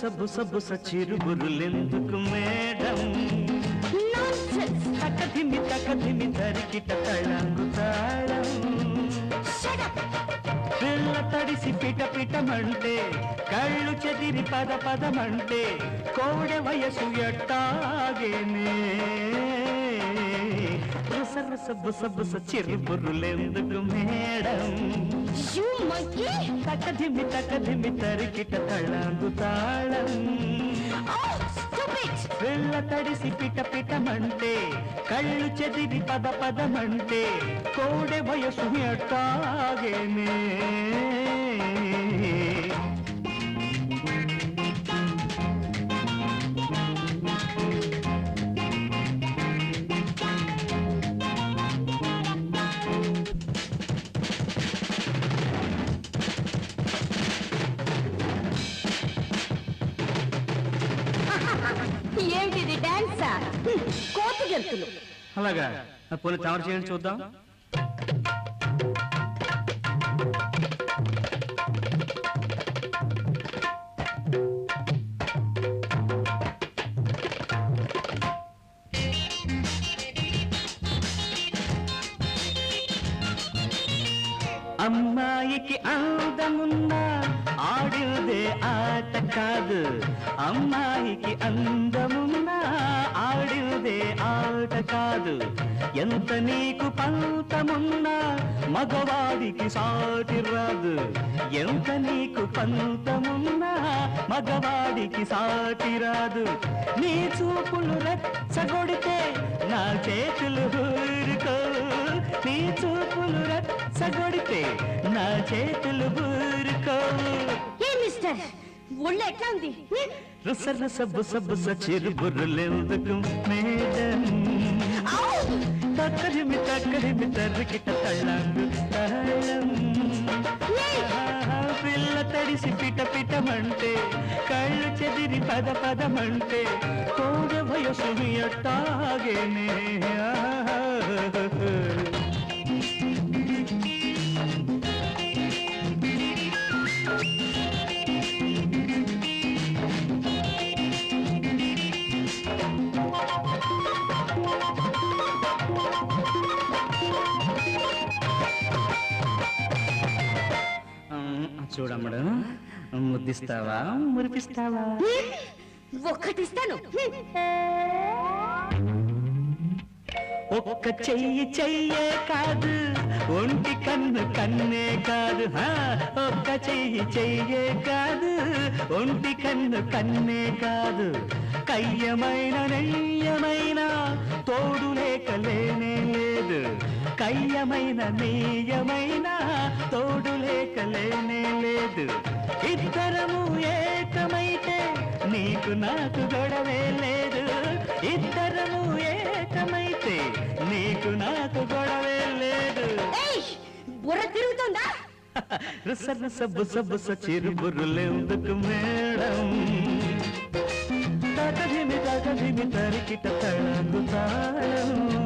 సబ్బు సబ్బు సచిరు సచిరుబురులెందుకు మేడం తకధిమి తకధిమి తరికిట తళంగు తాళం పిల్ల తడిసి పిట పిటమంటే కళ్ళు చెదిరి పద పదమంటే కోడె వయసు ఎట్టాగేనే? రుస రుస బుస బుస చిరుగురులెందుకు మేడం. తకధిమి తకధిమి తరికిట తళంగు తాళం. వెళ్ళ తడిసి పిట పిటమంటే కళ్ళు చెదిరి పద పదమంటే కోడె వయసు ఎట్టాగేనే ఏమిటిది డాన్సా? కోతి గెంతులు అలాగా. పోనీ తమరు చేయండి చూద్దాం. అమ్మాయికి అందమున్నా ఆడిదే ఆట కాదు అమ్మాయికి అందమున్నా. ఆడిదే ఆట కాదు ఎంత నీకు పంతమున్నా. మగవాడికి సాటి రాదు ఎంత నీకు పంతమున్నా. మగవాడికి సాటి రాదు. నీ చూపులు రచ్చగొడితే నా చేతులు ఊరుకో. నీ చూపులు రచ్చగొడితే నా చేతులు ఊరుకో. ఏ మిస్టర్ ఒళ్ళు ఎట్లా ఉంది? రుస రుస బుస బుస చిరుబుర్రులెందుకు మేడం? తక్కడిమి తక్కడిమి తర్రికిట తళ్ళంగు తాళం. ఆహా, పిల్ల తడిసి పిట పిటమంటే కళ్ళు చెదిరి పద పదమంటే కోడ వయసు ఎట్టాగేనే చూడమ్మడు ముద్దిస్తావా మురిపిస్తావా? ఒక్కటిస్తాను. ఒక్క చెయ్యి చెయ్యే కాదు ఒంటి కన్ను కన్నే కాదు ఒక్క చెయ్యి చెయ్యే కాదు ఒంటి కన్ను కన్నే కాదు కయ్యమైన నెయ్యమైన నెయ్యమైన తోడు లేక లేనే లేదు. ఇద్దరము ఏకమైతే నీకు నాకు గొడవే లేదు. ఇద్దరము ఏకమైతే నీకు నాకు గొడవే లేదు. బుర్ర తిరుగుతుందా? రుస రుస బుస బుస చిరుబుర్రులెందుకు మేడం. తగదిమి తగదిమి తరికిట తళంగు తాళం.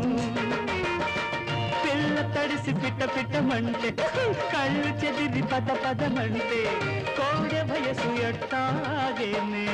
పిల్ల పిట్ట పిట్టమంటే కళ్ళు చెదిరి పద పదమంటే కోడె వయసు ఎట్టాగేనే?